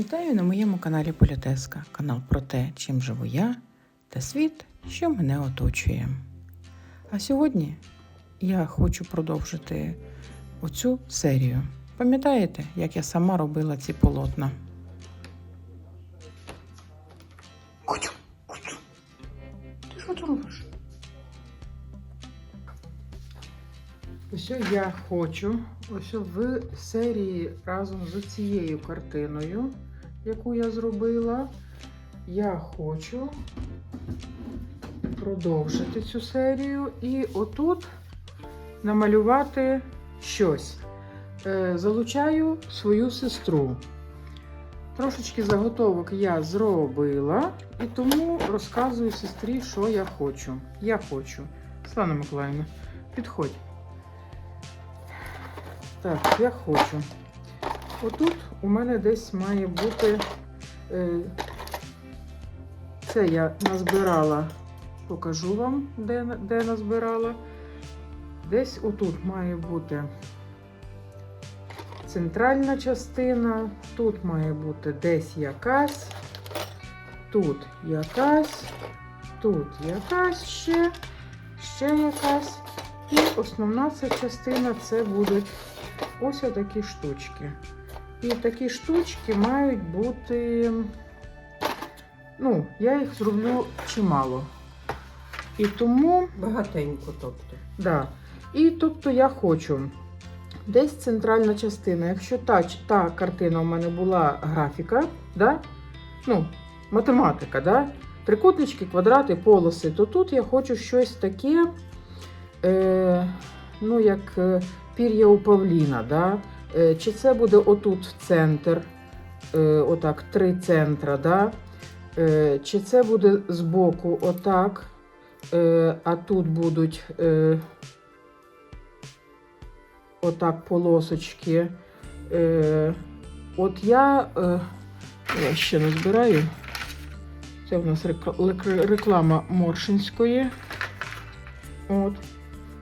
Вітаю на моєму каналі Політеска, канал про те, чим живу я та світ, що мене оточує. А сьогодні я хочу продовжити оцю серію. Пам'ятаєте, як я сама робила ці полотна? Котю, котю. Ти що ти робиш? Ось я хочу ось в серії разом з цією картиною, яку я зробила, я хочу продовжити цю серію і отут намалювати щось. Е, Залучаю свою сестру. Трошечки заготовок я зробила, і тому розказую сестрі, що я хочу. Я хочу. Слана Миколаївна, підходь. Так, я хочу. Отут у мене десь має бути. Е, це я назбирала, покажу вам, де, де назбирала. Десь отут має бути центральна частина, тут має бути десь якась, тут якась, тут якась ще, ще якась. І основна ця частина це будуть ось такі штучки. І такі штучки мають бути, ну, я їх зроблю чимало. І тому, Багатенько, тобто. да. І тобто я хочу десь центральна частина. Якщо та, та картина у мене була графіка, да? ну, математика, да? трикутнички, квадрати, полоси, то тут я хочу щось таке, е, ну, як е, пір'я у павліна. Да? Е, Чи це буде отут центр, е, отак, три центра, да? Е, чи це буде збоку отак, а тут будуть отак полосочки. От я, я ще не збираю. Це у нас реклама Моршинської. От.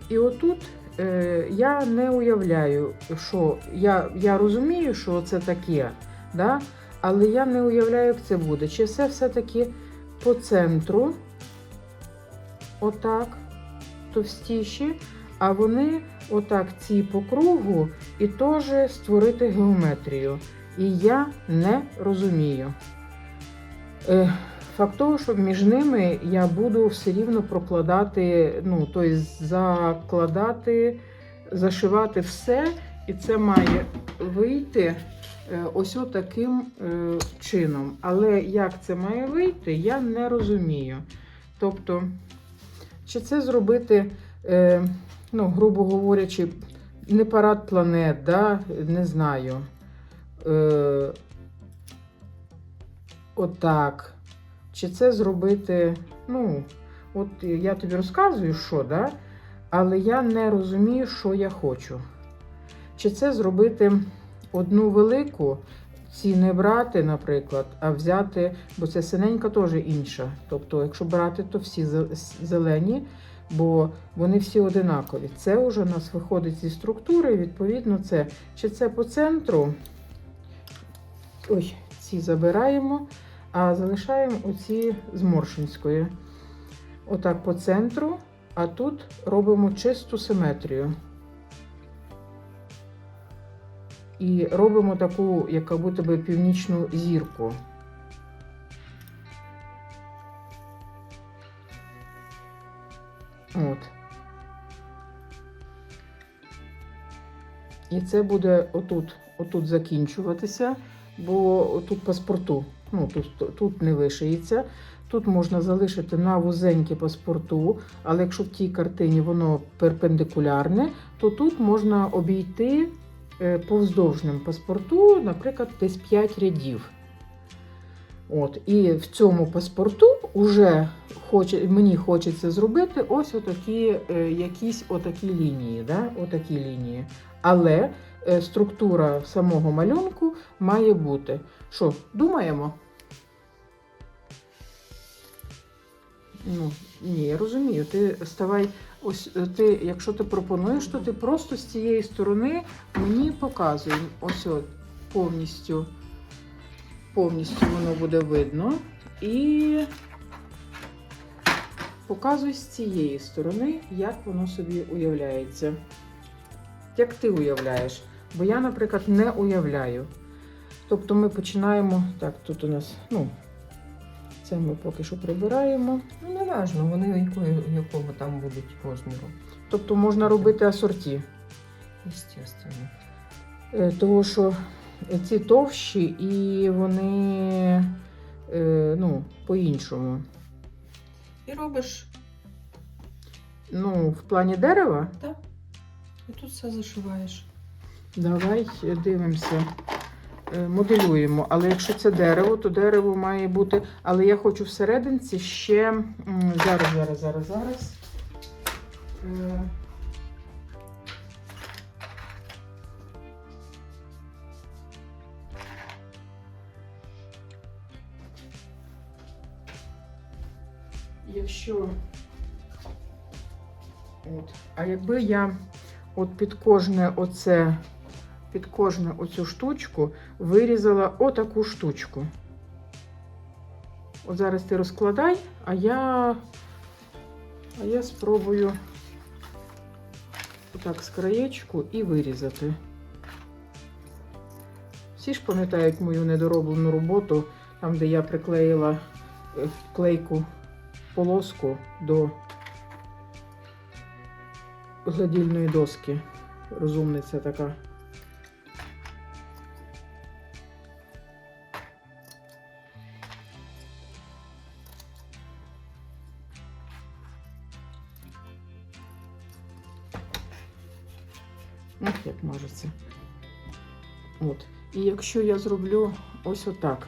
І отут е, я не уявляю, що я, я розумію, що це таке, да? але я не уявляю, як це буде. Чи це все-таки по центру, отак, товстіші, а вони отак ці по кругу і теж створити геометрію. І я не розумію. Е, Факт того, що між ними я буду все рівно прокладати, ну, тобто закладати, зашивати все, і це має вийти е, ось таким е, чином. Але як це має вийти, я не розумію. Тобто, чи це зробити, е, ну, грубо говорячи, не парад планет, да? не знаю. Отак. Чи це зробити, ну, от я тобі розказую, що, да? але я не розумію, що я хочу. Чи це зробити одну велику, ці не брати, наприклад, а взяти, бо це синенька теж інша. Тобто, якщо брати, то всі зелені, бо вони всі одинакові. Це вже у нас виходить зі структури, відповідно, це чи це по центру. Ой, ці забираємо, а залишаємо оці з Моршинської. Отак по центру, а тут робимо чисту симетрію. І робимо таку, яка будто би північну зірку. От. І це буде отут, отут закінчуватися, бо тут паспорту. Ну, тут, тут не вишиється. Тут можна залишити на вузеньке паспорту, але якщо в тій картині воно перпендикулярне, то тут можна обійти е, повздовжним паспорту, наприклад, десь 5 рядів. От, і в цьому паспорту вже хоче, мені хочеться зробити ось отакі е, якісь отакі лінії. Да? Отакі лінії. Але структура самого малюнку має бути. Що, думаємо? Ну, ні, я розумію. Ти ставай, ось е, ти, якщо ти пропонуєш, то ти просто з цієї сторони мені показуй. Ось от, повністю повністю воно буде видно. І показуй з цієї сторони, як воно собі уявляється. Як ти уявляєш? Бо я, наприклад, не уявляю. Тобто ми починаємо. Так, тут у нас, ну, це ми поки що прибираємо. Ну, не важно, вони якої, якого там будуть розміру. Тобто можна робити асорті. Естественно. Е, Того, що ці товщі і вони е, ну, по-іншому. І робиш, Ну, в плані дерева, так? І тут все зашиваєш. давай дивимося, Е, моделюємо. Але якщо це дерево, то дерево має бути. Але я хочу всерединці ще. Зараз, зараз, зараз, зараз. Е, Якщо. От. А якби я от під кожне оце, під кожне оцю штучку вирізала отаку штучку. От зараз ти розкладай, а я, а я спробую отак з краєчку і вирізати. Всі ж пам'ятають мою недороблену роботу, там, де я приклеїла е, клейку полоску до гладільної доски. Розумниця така. Ось як мажеться. От. І якщо я зроблю ось отак,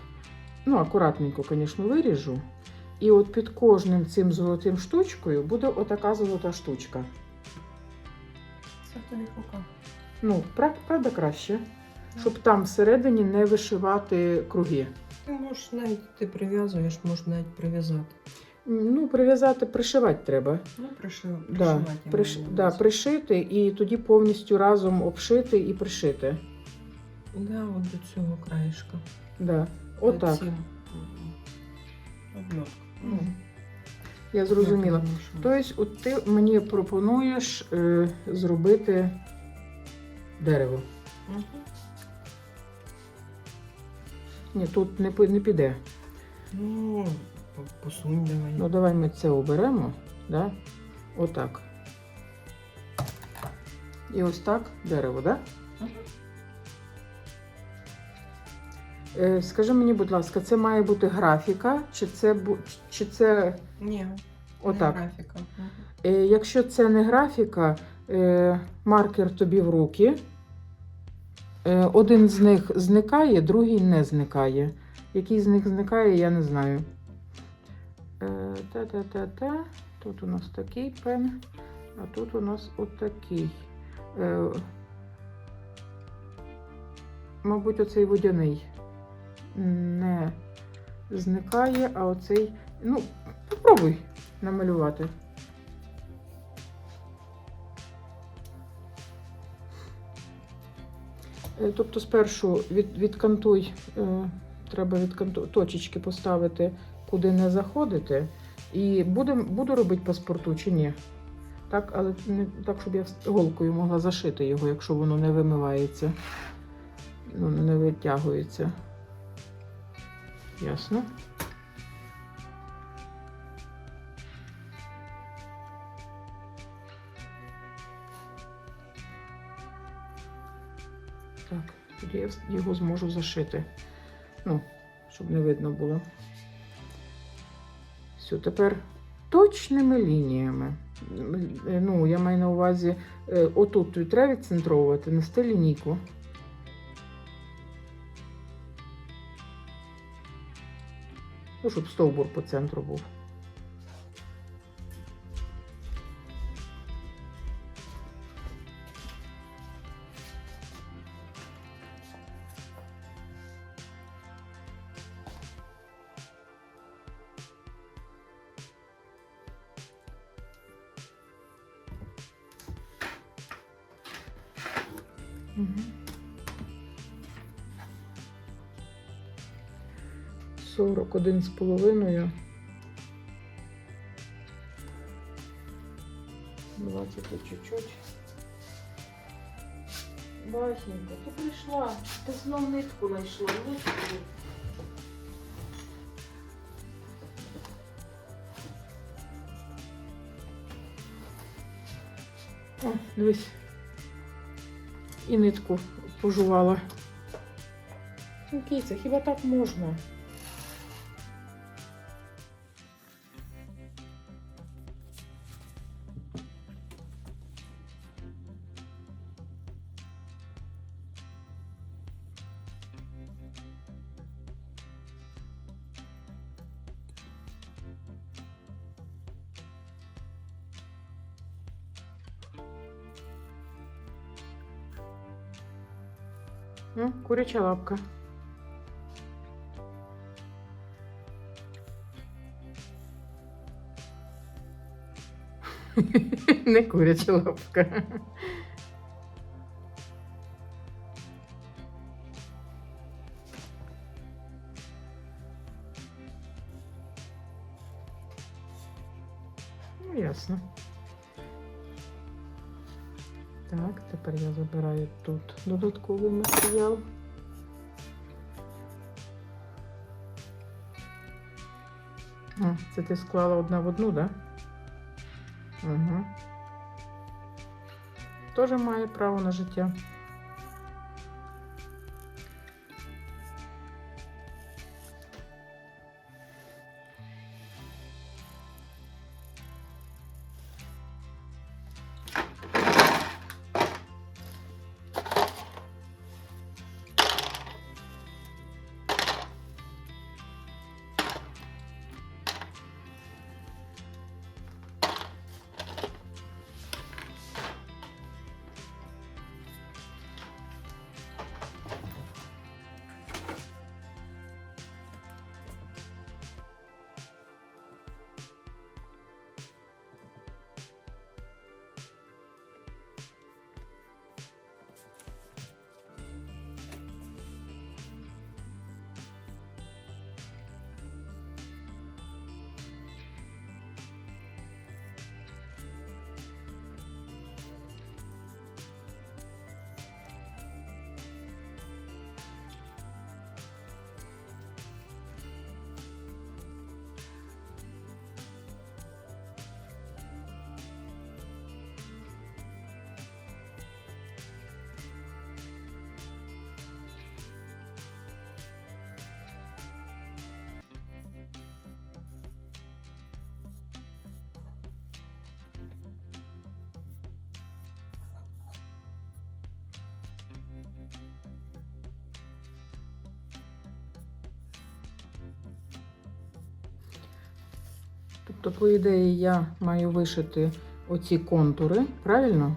ну, акуратненько, звісно, виріжу. І от під кожним цим золотим штучкою буде отака золота штучка. Це в тобі рука. Ну, правда краще, щоб там всередині не вишивати круги. Ти можеш навіть ти прив'язуєш, можеш навіть прив'язати. Ну, прив'язати, пришивати треба. Ну, пришив, Да, пришивати. приш, да, пришити і тоді повністю разом обшити і пришити. Да, от до цього краєшка. Да. Отак. Цим, м, Обмотка. Я зрозуміла. Тобто, от ти мені пропонуєш е, зробити дерево. Мгм. Ні, тут не, не піде. Ну, по- посунь давай. Ну, давай ми це оберемо. Да? Отак. І ось так дерево, так? Да? Мгм. Е, Скажи мені, будь ласка, це має бути графіка, чи це, чи це Ні, отак? не графіка. Е, Якщо це не графіка, е, маркер тобі в руки. Один з них зникає, другий не зникає. Який з них зникає, я не знаю. Та-та-та-та. Тут у нас такий пен, а тут у нас отакий. Мабуть, оцей водяний не зникає, а оцей. Ну, попробуй намалювати. Е, Тобто спершу від, відкантуй, е, треба відканту, точечки поставити, куди не заходити. І будем, буду робити паспорту чи ні? Так, але не так, щоб я голкою могла зашити його, якщо воно не вимивається, ну, не витягується. Ясно. Так, тоді я його зможу зашити. Ну, щоб не видно було. Все, тепер точними лініями. Е, Ну, я маю на увазі, е, отут треба відцентровувати, нести лінійку. Ну, щоб стовбур по центру був. Мгм. 41 з половиною. 20 чуть-чуть. Басенька, ти прийшла, ти знов нитку знайшла. Господи. О, дивись. І нитку пожувала. Кіця, хіба так можна? Куряча лапка. Не куряча лапка. Ну, ясно. Так, тепер я забираю тут додатковий матеріал. А, це ти склала одна в одну, так? Да? Угу. Теж має право на життя. Тобто, по ідеї, я маю вишити оці контури, правильно?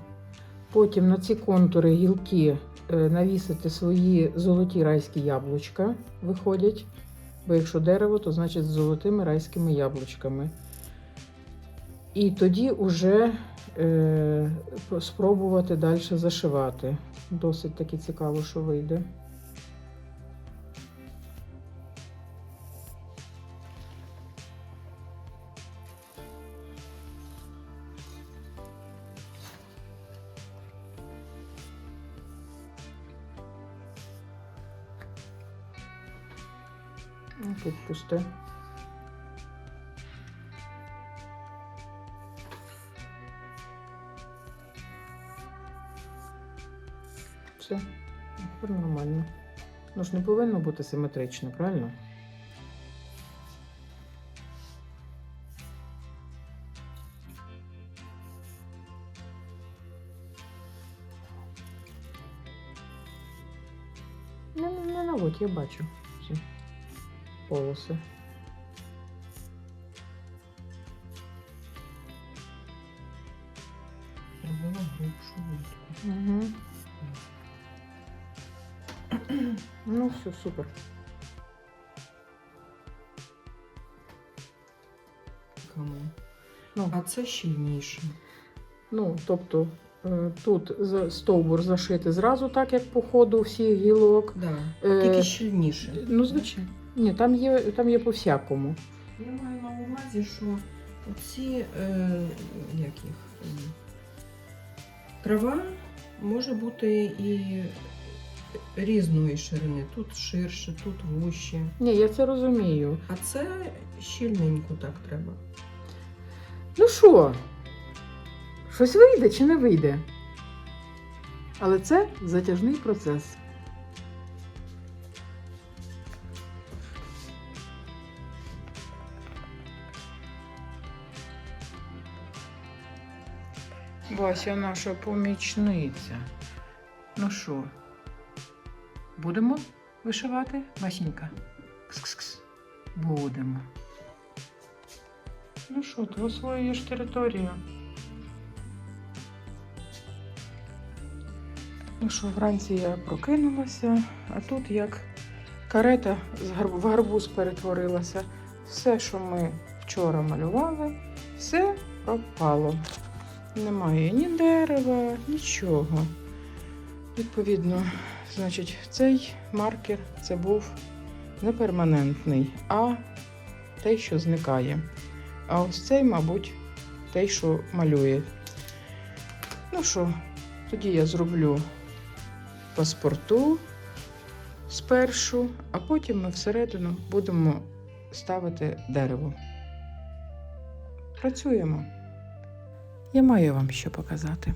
Потім на ці контури гілки е, навісити свої золоті райські яблучка виходять. Бо якщо дерево, то значить з золотими райськими яблучками. І тоді вже е, спробувати далі зашивати. Досить таки цікаво, що вийде. Все, тепер нормально. Ну ж не повинно бути симетрично, правильно? Не, не, не наводь, я бачу ці полоси. Зробила грубшу нитку. Угу. Ну, все, супер. Кому? Ну, А це щільніше. ну тобто е, тут за- стовбур зашити зразу так, як по ходу всіх гілок. Да. Е, Тільки щільніше. Ну, звичайно. Ні, там є, там є по-всякому. Я маю на увазі, що ці е, як їх, е, трава може бути і різної ширини. Тут ширше, тут вужче. Ні, я це розумію. А це щільненько так треба. Ну що, щось вийде чи не вийде? Але це затяжний процес. Вася наша помічниця. Ну що, будемо вишивати, Васенька? Кс-кс-кс. Будемо. Ну що, ти освоюєш територію. Ну що, вранці я прокинулася, а тут як карета в гарбуз перетворилася. Все, що ми вчора малювали, все пропало. Немає ні дерева, нічого. Відповідно, значить, цей маркер це був не перманентний, а той, що зникає. А ось цей, мабуть, той, що малює. Ну що, тоді я зроблю паспорту спершу, а потім ми всередину будемо ставити дерево. Працюємо. Я маю вам що показати.